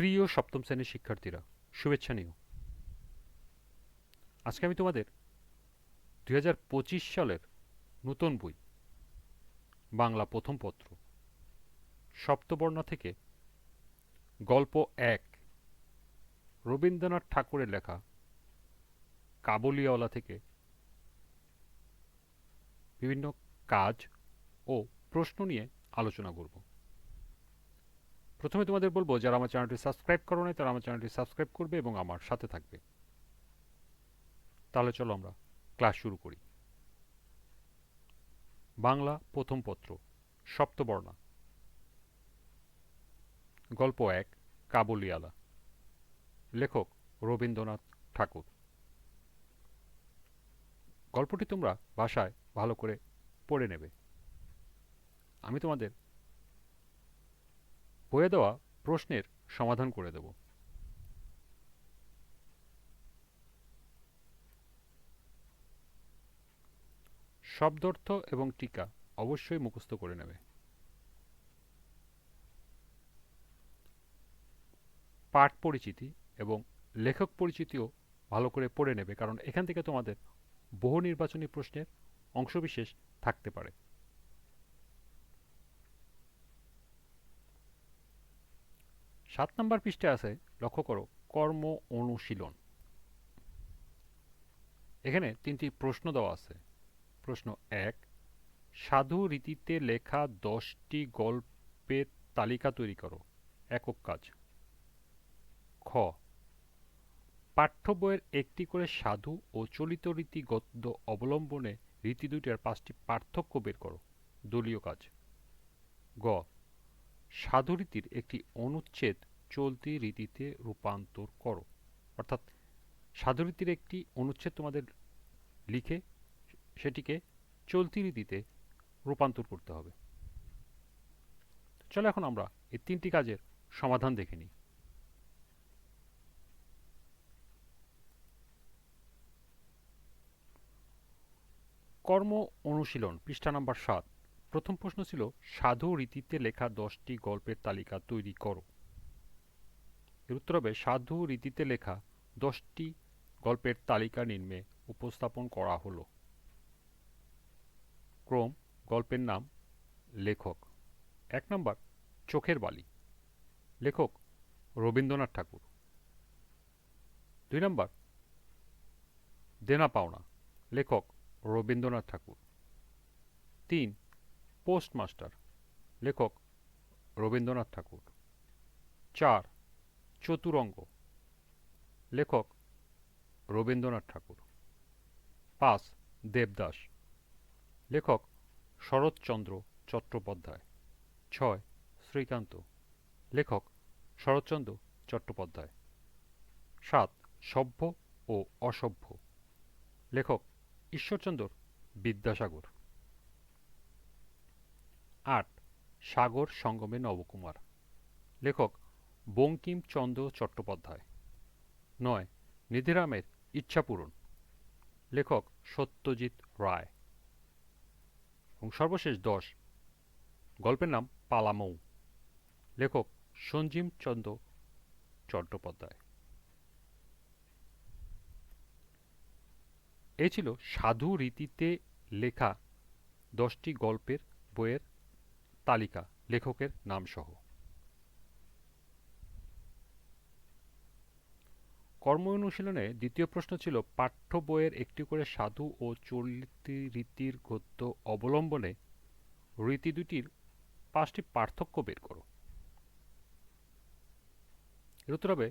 প্রিয় সপ্তম শ্রেণির শিক্ষার্থীরা, শুভেচ্ছা নিও। আজকে আমি তোমাদের দু হাজার পঁচিশ সালের নতুন বই, বাংলা প্রথম পত্র, সপ্তবর্ণ থেকে গল্প এক, রবীন্দ্রনাথ ঠাকুরের লেখা কাবুলিওয়ালা থেকে বিভিন্ন কাজ ও প্রশ্ন নিয়ে আলোচনা করব। প্রথমে তোমাদের বলব, যারা আমার চ্যানেলটি সাবস্ক্রাইব করো নাই, তারা আমার চ্যানেলটি সাবস্ক্রাইব করবে এবং আমার সাথে থাকবে। তাহলে চলো আমরা ক্লাস শুরু করি। বাংলা প্রথম পত্র, সপ্তবর্ণা। গল্প এক কাবুলিয়ালা লেখক রবীন্দ্রনাথ ঠাকুর। গল্পটি তোমরা ভাষায় ভালো করে পড়ে নেবে। আমি তোমাদের বইয়ে দেওয়া প্রশ্নের সমাধান করে দেব। শব্দার্থ এবং টিকা অবশ্যই মুখস্থ করে নেবে। পাঠ পরিচিতি এবং লেখক পরিচিতিও ভালো করে পড়ে নেবে, কারণ এখান থেকে তোমাদের বহু নির্বাচনী প্রশ্নের অংশবিশেষ থাকতে পারে। সাত নম্বর পৃষ্ঠে আছে, লক্ষ্য করো, কর্ম অনুশীলন। এখানে তিনটি প্রশ্ন দেওয়া আছে। প্রশ্ন এক, সাধু রীতিতে লেখা দশটি গল্পের তালিকা তৈরি করো, একক কাজ। খ, পাঠ্য বইয়ের একটি করে সাধু ও চলিত রীতি গদ্য অবলম্বনে রীতি দুইটার পাঁচটি পার্থক্য বের করো, দলীয় কাজ। গ সাধুরীতির একটি অনুচ্ছেদ চলতি রীতিতে রূপান্তর করো। অর্থাৎ সাধুরীতির একটি অনুচ্ছেদ তোমাদের লিখে সেটিকে চলতি রীতিতে রূপান্তর করতে হবে। চলো এখন আমরা এই তিনটি কাজের সমাধান দেখে নিই। কর্ম অনুশীলন, পৃষ্ঠা নাম্বার সাত। প্রথম প্রশ্ন ছিল, সাধু রীতিতে লেখা দশটি গল্পের তালিকা তৈরি করো। এর উত্তর হবে, সাধু রীতিতে লেখা দশটি গল্পের তালিকা নিম্নে উপস্থাপন করা হলো। ক্রম, গল্পের নাম, লেখক। এক নম্বর, চোখের বালি। লেখক, রবীন্দ্রনাথ ঠাকুর। দুই নম্বর, দেনা পাওনা। লেখক, রবীন্দ্রনাথ ঠাকুর। তিন পোস্টমাস্টার, লেখক রবীন্দ্রনাথ ঠাকুর। চার, চতুরঙ্গ, লেখক রবীন্দ্রনাথ ঠাকুর। পাঁচ, দেবদাস, লেখক শরৎচন্দ্র চট্টোপাধ্যায়। ছয়, শ্রীকান্ত, লেখক শরৎচন্দ্র চট্টোপাধ্যায়। সাত, সভ্য ও অসভ্য, লেখক ঈশ্বরচন্দ্র বিদ্যাসাগর। আট, সাগর সঙ্গমে নবকুমার। লেখক বঙ্কিমচন্দ্র চট্টোপাধ্যায়। নয়, নিধিরামের ইচ্ছাপূরণ। লেখক সত্যজিৎ রায়। এবং সর্বশেষ দশ, গল্পের নাম পালামৌ। লেখক সঞ্জীব চন্দ্র চট্টোপাধ্যায়। এই ছিল সাধু রীতিতে লেখা দশটি গল্পের বইয়ের তালিকা, লেখকের নামসহ। কর্ম অনুশীলনে দ্বিতীয় প্রশ্ন ছিল, পাঠ্য বইয়ের একটি করে সাধু ও চলিতি রীতির গদ্য অবলম্বনে রীতি দুটির পাঁচটি পার্থক্য বের করো। এর উত্তর হবে,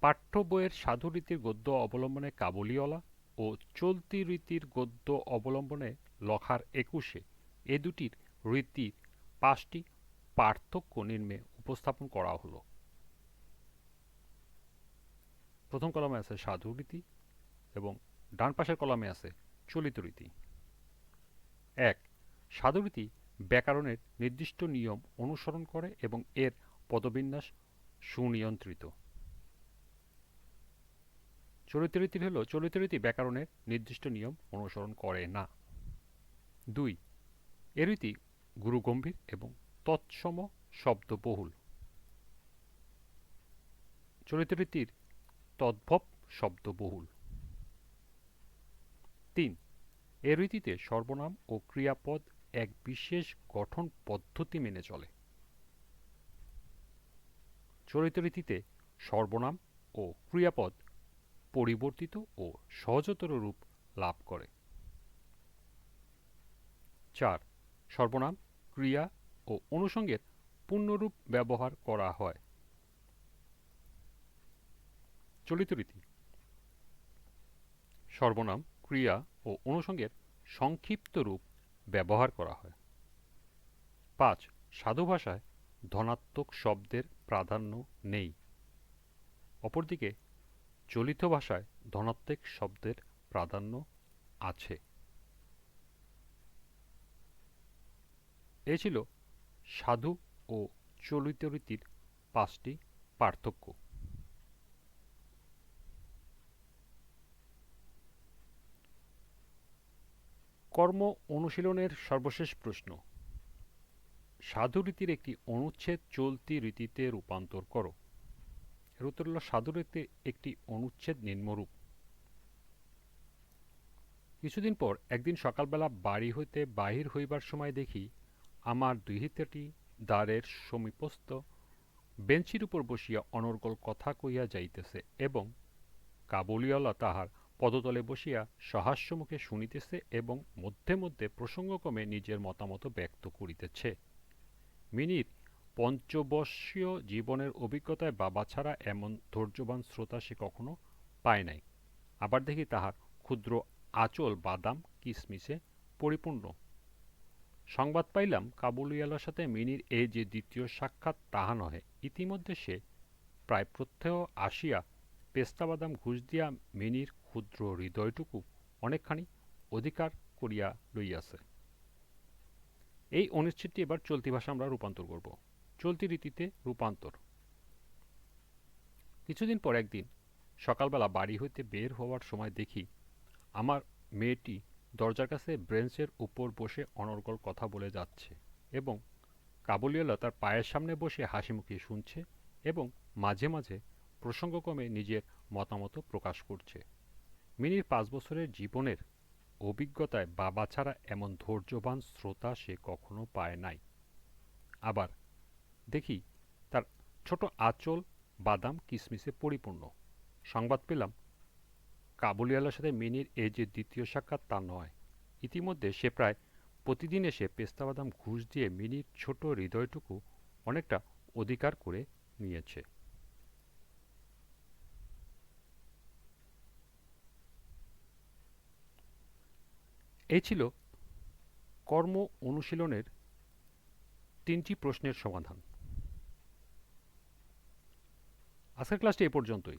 পাঠ্য বইয়ের সাধু রীতির গদ্য অবলম্বনে কাবুলিওয়ালা ও চলতি রীতির গদ্য অবলম্বনে লখার একুশে এ দুটির রীতির পাঁচটি পার্থক্য নিম্নে উপস্থাপন করা হলো। প্রথম কলমে আছে সাধু রীতি এবং ডান পাশের কলমে আছে চলিত রীতি এক সাধু রীতি ব্যাকরণের নির্দিষ্ট নিয়ম অনুসরণ করে এবং এর পদবিন্যাস সুনিয়ন্ত্রিত। চলিত রীতি হল চলিত রীতি ব্যাকরণের নির্দিষ্ট নিয়ম অনুসরণ করে না। দুই এ রীতি গুরুগম্ভীর এবং তৎসম শব্দবহুল। চরিত্ররীতির তদ্ভব শব্দ বহুল তিন, এ রীতিতে সর্বনাম ও ক্রিয়াপদ এক বিশেষ গঠন পদ্ধতি মেনে চলে। চরিত্ররীতিতে সর্বনাম ও ক্রিয়াপদ পরিবর্তিত ও সহজতর রূপ লাভ করে। চার সর্বনাম, ক্রিয়া ও অনুষঙ্গের পূর্ণরূপ ব্যবহার করা হয়। চলিত রীতি। সর্বনাম, ক্রিয়া ও অনুষঙ্গের সংক্ষিপ্ত রূপ ব্যবহার করা হয়। পাঁচ, সাধু ভাষায় ধনাত্মক শব্দের প্রাধান্য নেই। অপরদিকে, চলিত ভাষায় ধনাত্মক শব্দের প্রাধান্য আছে। এ ছিল সাধু ও চলিত রীতির পাঁচটি পার্থক্য। কর্ম অনুশীলনের সর্বশেষ প্রশ্ন। সাধু রীতির একটি অনুচ্ছেদ চলতি রীতিতে রূপান্তর করো। এর সাধু রীতি একটি অনুচ্ছেদ নিম্নরূপ। কিছুদিন পর একদিন সকালবেলা বাড়ি হইতে বাহির হইবার সময় দেখি আমার দুহিতাটি দ্বারের সমীপস্থ। বেঞ্চির উপর বসিয়া অনর্গল কথা কইয়া যাইতেছে এবং কাবুলিওয়ালা তাহার পদতলে বসিয়া সহাস্যমুখে শুনিতেছে এবং মধ্যে মধ্যে প্রসঙ্গক্রমে নিজের মতামত ব্যক্ত করিতেছে। মিনির পঞ্চবর্ষীয় জীবনের অভিজ্ঞতায় বাবা ছাড়া এমন ধৈর্যবান শ্রোতা সে কখনো পায় নাই। আবার দেখি তাহার ক্ষুদ্র আঁচল বাদাম কিসমিসে পরিপূর্ণ। সংবাদ পাইলাম কাবুলিওয়ালার সাথে মিনির এই যে দ্বিতীয় সাক্ষাৎ তাহা নহে। ইতিমধ্যে সে প্রায় প্রত্যহ আসিয়া পেস্তা বাদাম ঘুষ দিয়া মিনির ক্ষুদ্র হৃদয়টুকু অনেকখানি অধিকার করিয়া লইয়াছে। এই অনিশ্চিতটি এবার চলতি ভাষা আমরা রূপান্তর করব। চলতি রীতিতে রূপান্তর। কিছুদিন পর একদিন সকালবেলা বাড়ি হইতে বের হওয়ার সময় দেখি আমার মেয়েটি দরজার কাছে ব্রেঞ্চের উপর বসে অনর্গল কথা বলে যাচ্ছে এবং কাবুলিওয়ালা তার পায়ের সামনে বসে হাসি হাসিমুখে শুনছে এবং মাঝে মাঝে প্রসঙ্গক্রমে নিজের মতামত প্রকাশ করছে। মিনির পাঁচ বছরের জীবনের অভিজ্ঞতায় বাবা ছাড়া এমন ধৈর্যবান শ্রোতা সে কখনো পায় নাই। আবার দেখি তার ছোট আঁচল বাদাম কিসমিসে পরিপূর্ণ। সংবাদ পেলাম কাবুলিওয়ালার সাথে মিনির এই যে দ্বিতীয় সাক্ষাৎ তা নয়। ইতিমধ্যে সে প্রায় প্রতিদিন এসে পেস্তা বাদাম ঘুষ দিয়ে মিনির ছোট হৃদয়টুকু অনেকটা অধিকার করে নিয়েছে। এই ছিল কর্ম অনুশীলনের তিনটি প্রশ্নের সমাধান। আজকের ক্লাসটি এ পর্যন্তই।